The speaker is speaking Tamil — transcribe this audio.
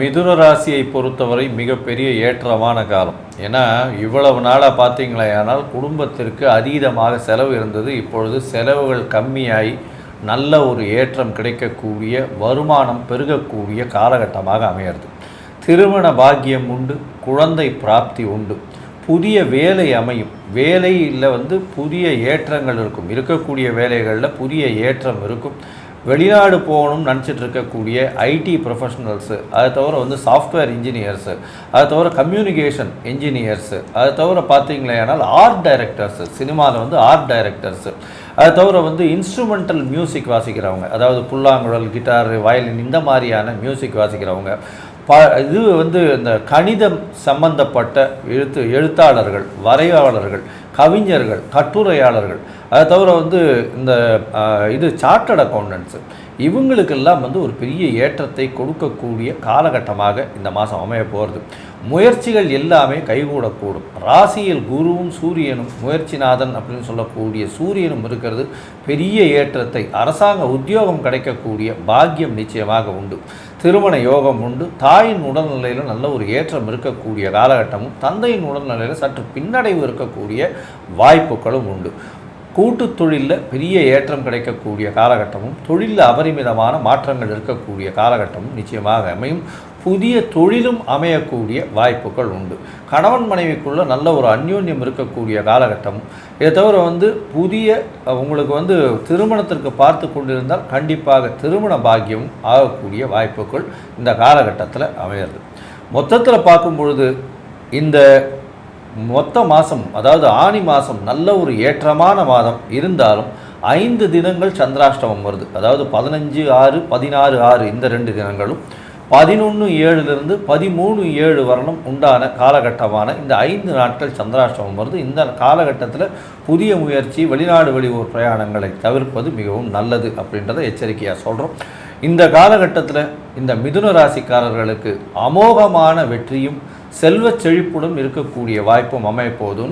மிதுன ராசியை பொறுத்தவரை மிகப்பெரிய ஏற்றமான காலம். ஏன்னா இவ்வளவு நாளாக பார்த்தீங்களே ஆனால் குடும்பத்திற்கு அதீதமாக செலவு இருந்தது. இப்பொழுது செலவுகள் கம்மியாகி நல்ல ஒரு ஏற்றம் கிடைக்கக்கூடிய வருமானம் பெருகக்கூடிய காலகட்டமாக அமையிறது திருமண பாக்கியம் உண்டு குழந்தை பிராப்தி உண்டு. புதிய வேலை அமையும். வேலையில் வந்து புதிய ஏற்றங்கள் இருக்கும். இருக்கக்கூடிய வேலைகளில் புதிய ஏற்றம் இருக்கும். வெளிநாடு போகணும்னு நினச்சிட்டு இருக்கக்கூடிய ஐடி ப்ரொஃபஷனல்ஸு அதை தவிர வந்து சாஃப்ட்வேர் இன்ஜினியர்ஸு அதை தவிர கம்யூனிகேஷன் இன்ஜினியர்ஸு அதை தவிர பார்த்தீங்களேனால் ஆர்ட் டைரக்டர்ஸு சினிமாவில் வந்து ஆர்ட் டைரக்டர்ஸு அதை தவிர வந்து இன்ஸ்ட்ருமெண்டல் மியூசிக் வாசிக்கிறவங்க அதாவது புல்லாங்குழல் கிட்டார் வயலின் இந்த மாதிரியான மியூசிக் வாசிக்கிறவங்க ப இது வந்து இந்த கணிதம் சம்பந்தப்பட்ட எழுத்து எழுத்தாளர்கள் வரைவாளர்கள் கவிஞர்கள் கட்டுரையாளர்கள் அதை தவிர வந்து இந்த இது சார்ட்டர்ட் அக்கௌண்டன்ஸு இவங்களுக்கெல்லாம் வந்து ஒரு பெரிய ஏற்றத்தை கொடுக்கக்கூடிய காலகட்டமாக இந்த மாதம் அமைய போகிறது. முயற்சிகள் எல்லாமே கைகூடக்கூடும். ராசியில் குருவும் சூரியனும் முயற்சிநாதன் அப்படின்னு சொல்லக்கூடிய சூரியனும் இருக்கிறது. பெரிய ஏற்றத்தை அரசாங்க உத்தியோகம் கிடைக்கக்கூடிய பாக்கியம் நிச்சயமாக உண்டு. திருமண யோகம் உண்டு. தாயின் உடல்நிலையில் நல்ல ஒரு ஏற்றம் இருக்கக்கூடிய காலகட்டமும் தந்தையின் உடல்நிலையில் சற்று பின்னடைவு இருக்கக்கூடிய வாய்ப்புகளும் உண்டு. கூட்டு தொழிலில் பெரிய ஏற்றம் கிடைக்கக்கூடிய காலகட்டமும் தொழிலில் அபரிமிதமான மாற்றங்கள் இருக்கக்கூடிய காலகட்டமும் நிச்சயமாக அமையும். புதிய தொழிலும் அமையக்கூடிய வாய்ப்புகள் உண்டு. கணவன் மனைவிக்குள்ள நல்ல ஒரு அந்யோன்யம் இருக்கக்கூடிய காலகட்டமும் இதை தவிர வந்து புதிய உங்களுக்கு வந்து திருமணத்திற்கு பார்த்து கொண்டிருந்தால் கண்டிப்பாக திருமண பாக்கியமும் ஆகக்கூடிய வாய்ப்புகள் இந்த காலகட்டத்தில் அமையிறது. மொத்தத்தில் பார்க்கும் பொழுது இந்த மொத்த மாதம் அதாவது ஆனி மாதம் நல்ல ஒரு ஏற்றமான மாதம் இருந்தாலும் ஐந்து தினங்கள் சந்திராஷ்டமம் வருது. அதாவது பதினஞ்சு ஆறு பதினாறு ஆறு இந்த ரெண்டு தினங்களும் பதினொன்று ஏழுலேருந்து பதிமூணு ஏழு வரணும் உண்டான காலகட்டமான இந்த ஐந்து நாட்கள் சந்திராஷ்டமம் வருது. இந்த காலகட்டத்தில் புதிய முயற்சி வெளிநாடு வெளியூர் பிரயாணங்களை தவிர்ப்பது மிகவும் நல்லது அப்படின்றத எச்சரிக்கையாக சொல்கிறோம் இந்த காலகட்டத்தில் இந்த மிதுன ராசிக்காரர்களுக்கு அமோகமான வெற்றியும் செல்வ செழிப்புடன் இருக்கக்கூடிய வாய்ப்பும் அமையப்போகுதுன்னு